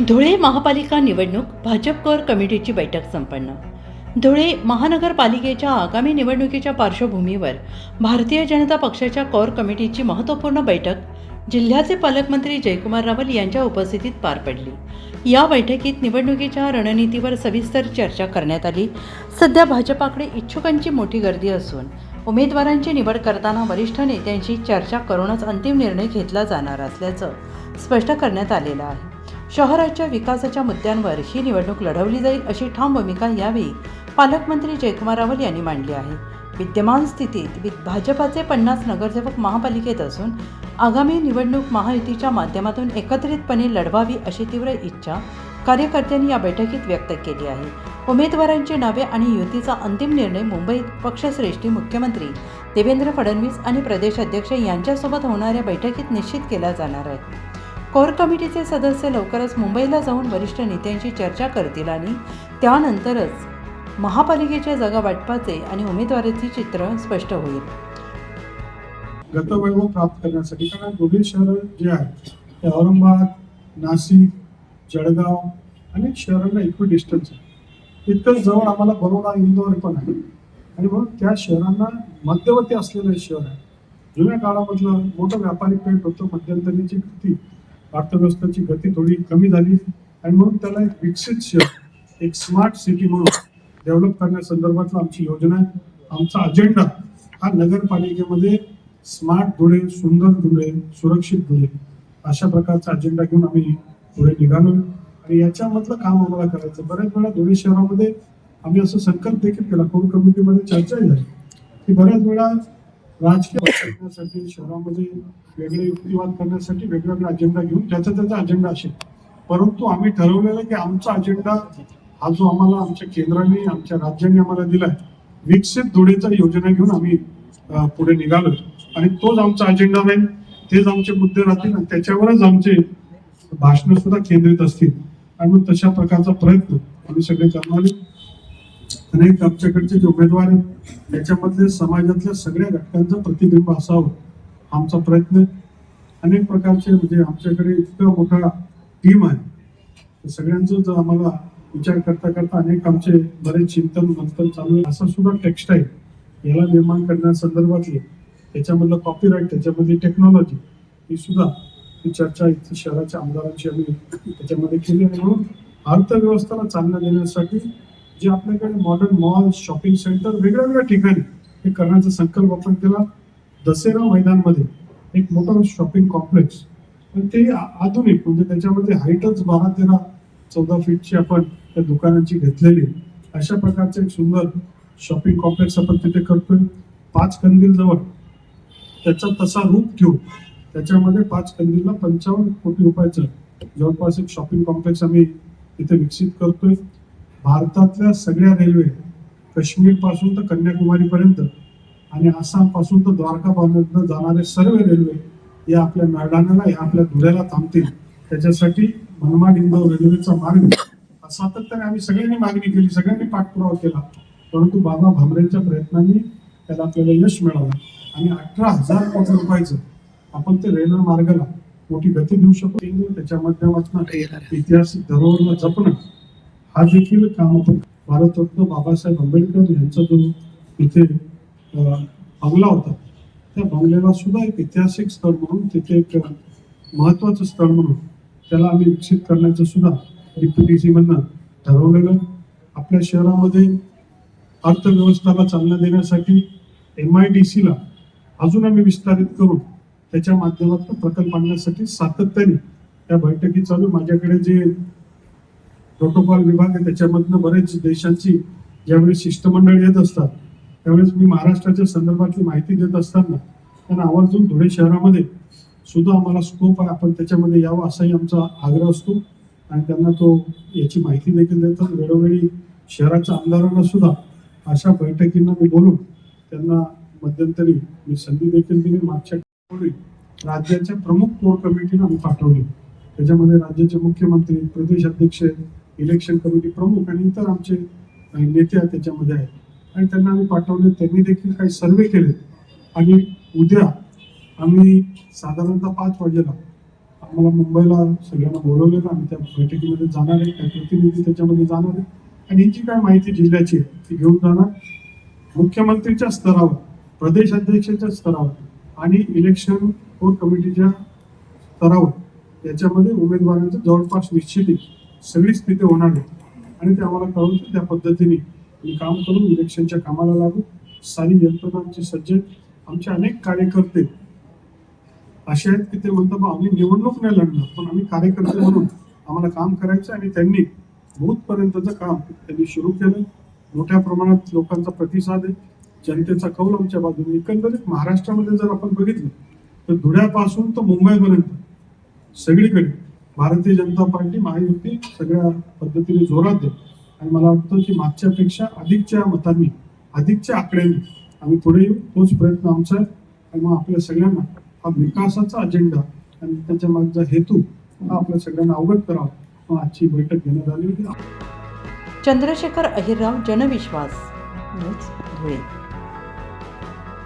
धुळे महापालिका निवडणूक भाजप कोर कमिटीची बैठक संपन्न. धुळे महानगरपालिकेच्या आगामी निवडणुकीच्या पार्श्वभूमीवर भारतीय जनता पक्षाच्या कोर कमिटीची महत्त्वपूर्ण बैठक जिल्ह्याचे पालकमंत्री जयकुमार रावल यांच्या उपस्थितीत पार पडली. या बैठकीत निवडणुकीच्या रणनीतीवर सविस्तर चर्चा करण्यात आली. सध्या भाजपाकडे इच्छुकांची मोठी गर्दी असून उमेदवारांची निवड करताना वरिष्ठ नेत्यांशी चर्चा करूनच अंतिम निर्णय घेतला जाणार असल्याचं स्पष्ट करण्यात आलेलं आहे. शहराच्या विकासाच्या मुद्द्यांवर ही निवडणूक लढवली जाईल अशी ठाम भूमिका यावेळी पालकमंत्री जयकुमार रावल यांनी मांडली आहे. विद्यमान स्थितीत वि- भाजपाचे पन्नास नगरसेवक महापालिकेत असून आगामी निवडणूक महायुतीच्या माध्यमातून एकत्रितपणे लढवावी अशी तीव्र इच्छा कार्यकर्त्यांनी या बैठकीत व्यक्त केली आहे. उमेदवारांची नावे आणि युतीचा अंतिम निर्णय मुंबईत पक्षश्रेष्ठी मुख्यमंत्री देवेंद्र फडणवीस आणि प्रदेश अध्यक्ष यांच्यासोबत होणाऱ्या बैठकीत निश्चित केला जाणार आहे. कोर कमिटीचे सदस्य लवकरच मुंबईला जाऊन वरिष्ठ नेत्यांशी चर्चा करतील आणि त्यानंतरच महापालिकेच्या जागा वाटपाचे आणि उमेदवाराचे चित्र स्पष्ट होईल. गतवैभव प्राप्त करण्यासाठी कारण दोन्ही शहरं जे आहेत ते औरंगाबाद नाशिक जळगाव अनेक शहरांना इक्वल डिस्टन्स आहे. इतकं जवळ आम्हाला बरोडा इंदोर पण आहे. आणि म्हणून त्या शहरांना मध्यवर्ती असलेलं शहर आहे. जुन्या काळामधलं मोठं व्यापारी पेठ होतं मध्यंतरीची कृती. अर्थव्यवस्थेची गती थोडी कमी झाली आणि म्हणून त्याला एक विकसित शहर एक स्मार्ट सिटी म्हणून डेव्हलप करण्यासंदर्भातला आमची योजना आहे. आमचा अजेंडा हा नगरपालिकेमध्ये स्मार्ट धुळे सुंदर धुळे सुरक्षित धुळे अशा प्रकारचा अजेंडा घेऊन आम्ही पुढे निघालो आणि याच्यामधलं काम आम्हाला करायचं बऱ्याच वेळा धुळे शहरामध्ये आम्ही असं संकल्प देखील केला. कोर कमिटीमध्ये चर्चाही झाली. की बऱ्याच वेळा राजकीय पक्ष करण्यासाठी शहरामध्ये वेगळे युक्तिवाद करण्यासाठी वेगवेगळा अजेंडा घेऊन ज्याचा त्याचा अजेंडा असेल. परंतु आम्ही ठरवलेलं की आमचा अजेंडा हा जो आम्हाला आमच्या केंद्राने आमच्या राज्याने आम्हाला दिलाय विकसित धुळेचा योजना घेऊन आम्ही पुढे निघालो आणि तोच आमचा अजेंडा राहील तेच आमचे मुद्दे राहतील आणि त्याच्यावरच आमचे भाषण सुद्धा केंद्रित असतील. आणि मग तशा प्रकारचा प्रयत्न आम्ही सगळे करणार अनेक आमच्याकडचे जे उमेदवार आहेत त्याच्यामधले समाजातल्या सगळ्या घटकांचं प्रतिबिंब असावं आमचा प्रयत्न अनेक प्रकारचे म्हणजे आमच्याकडे इतका मोठा टीम आहे. सगळ्यांचं जर आम्हाला विचार करता करता अनेक आमचे बरेच चिंतन मंथन चालू आहे. असं सुद्धा टेक्स्टाईल याला निर्माण करण्यासंदर्भातले त्याच्यामधलं कॉपीराईट त्याच्यामधली टेक्नॉलॉजी ही सुद्धा ही चर्चा इथे शहराच्या आमदारांची आम्ही त्याच्यामध्ये केली आणि म्हणून अर्थव्यवस्थेला चालना देण्यासाठी जे आपल्याकडे मॉडर्न मॉल शॉपिंग सेंटर वेगळ्या वेगळ्या ठिकाणी हे करण्याचा संकल्प आपण केला. दसेरा मैदानमध्ये एक मोठं शॉपिंग कॉम्प्लेक्स पण ते आधुनिक म्हणजे त्याच्यामध्ये हाईटच बारा तेरा चौदा फीटची आपण त्या दुकानांची घेतलेली अशा प्रकारचे एक सुंदर शॉपिंग कॉम्प्लेक्स आपण तिथे करतोय. पाच कंदील जवळ. त्याचा तसा रूप घेऊन त्याच्यामध्ये पाच कंदीलला पंचावन्न कोटी रुपयाचं जवळपास एक शॉपिंग कॉम्प्लेक्स आम्ही तिथे विकसित करतोय. भारतातल्या सगळ्या रेल्वे काश्मीरपासून तर कन्याकुमारी पर्यंत आणि आसामपासून तर द्वारका पर्यंत जाणारे सर्व रेल्वे या आपल्या मैदानाला या आपल्या धुळ्याला थांबतील. त्याच्यासाठी मनमाड इंदोर रेल्वेचा मार्ग सातत्याने आम्ही सगळ्यांनी मागणी केली सगळ्यांनी पाठपुरावा केला. परंतु बाबा भामरेंच्या प्रयत्नांनी त्याला आपल्याला यश मिळालं. आणि अठरा हजार कोटी रुपयाचं आपण ते रेल्वे मार्गाला मोठी गती देऊ शकतो त्याच्या माध्यमातून ऐतिहासिक धरोहरला जपणं हा देखील काम आपण भारतरत्न बाबासाहेब आंबेडकर यांचा जो इथे बंगला होता त्या बंगल्याला सुद्धा एक ऐतिहासिक स्थळ म्हणून तिथे एक महत्वाचं स्थळ म्हणून त्याला आम्ही विकसित करण्याचं सुद्धा डीपीटीसी मधनं ठरवलेलं आपल्या शहरामध्ये अर्थव्यवस्थेला चालना देण्यासाठी एम आय डी सीला अजून आम्ही विस्तारित करून त्याच्या माध्यमातून प्रकल्प आणण्यासाठी सातत्याने त्या बैठकी चालू माझ्याकडे जे प्रोटोकॉल विभाग आहे त्याच्यामधनं बरेच देशांची ज्यावेळी शिष्टमंडळ येत असतात त्यावेळेस मी महाराष्ट्राच्या संदर्भातली माहिती देत असताना त्यांना आवर्जून धुळे शहरामध्ये सुद्धा आम्हाला स्कोप आहे आपण त्याच्यामध्ये यावं असाही आमचा आग्रह असतो. आणि त्यांना तो याची माहिती देखील देतात. वेळोवेळी शहराच्या आमदारांना सुद्धा अशा बैठकींना मी बोलून त्यांना मध्यंतरी मी संधी देखील दिली. मागच्या पूर्वी राज्याच्या प्रमुख कोर कमिटीला आम्ही पाठवली. त्याच्यामध्ये राज्याचे मुख्यमंत्री प्रदेश अध्यक्ष इलेक्शन कमिटी प्रमुख आणि इतर आमचे नेते त्याच्यामध्ये आहेत. आणि त्यांना आम्ही पाठवले. त्यांनी देखील काही सर्वे केले. आणि उद्या आम्ही साधारणतः पाच वाजेला आम्हाला मुंबईला सगळ्यांना बोलवलेलं. आम्ही त्या बैठकीमध्ये जाणार आहे. काही प्रतिनिधी त्याच्यामध्ये जाणार आहे आणि ही जी काय माहिती जिल्ह्याची आहे ती घेऊन जाणार. मुख्यमंत्रीच्या स्तरावर प्रदेश अध्यक्षाच्या स्तरावर आणि इलेक्शन कोर कमिटीच्या स्तरावर याच्यामध्ये उमेदवारांचं जवळपास निश्चित सगळी स्थिती होणार नाही. आणि ते आम्हाला कळून त्या पद्धतीने आम्ही काम करून इलेक्शनच्या कामाला लागू. सारी यंत्रणा आमची सज्ज आमचे अनेक कार्यकर्ते असे आहेत की ते म्हणतात "बा, आम्ही निवडणूक नाही लढणार पण आम्ही कार्यकर्ते म्हणून आम्हाला काम करायचं आणि त्यांनी बूथपर्यंतचं काम त्यांनी सुरू केलं. मोठ्या प्रमाणात लोकांचा प्रतिसाद आहे. जनतेचा कौल आमच्या बाजूने. एकंदरीत महाराष्ट्रामध्ये जर आपण बघितलं तर धुळ्यापासून तर मुंबईपर्यंत सगळीकडे भारतीय जनता पार्टी महायुती सगळ्या पद्धतीने जोरात आहे आणि मला वाटतं की मागच्यापेक्षा अधिकच्या मतांनी अधिकच्या आकड्यांनी आम्ही पुढे येऊ. तोच प्रयत्न आमचा आहे. आणि मग आपल्या सगळ्यांना हा विकासाचा अजेंडा आणि त्याच्या मागचा हेतू हा आपल्या सगळ्यांना अवगत करावा. मग आजची बैठक घेण्यात आली होती चंद्रशेखर अहिरराव जनविश्वास. धुळे.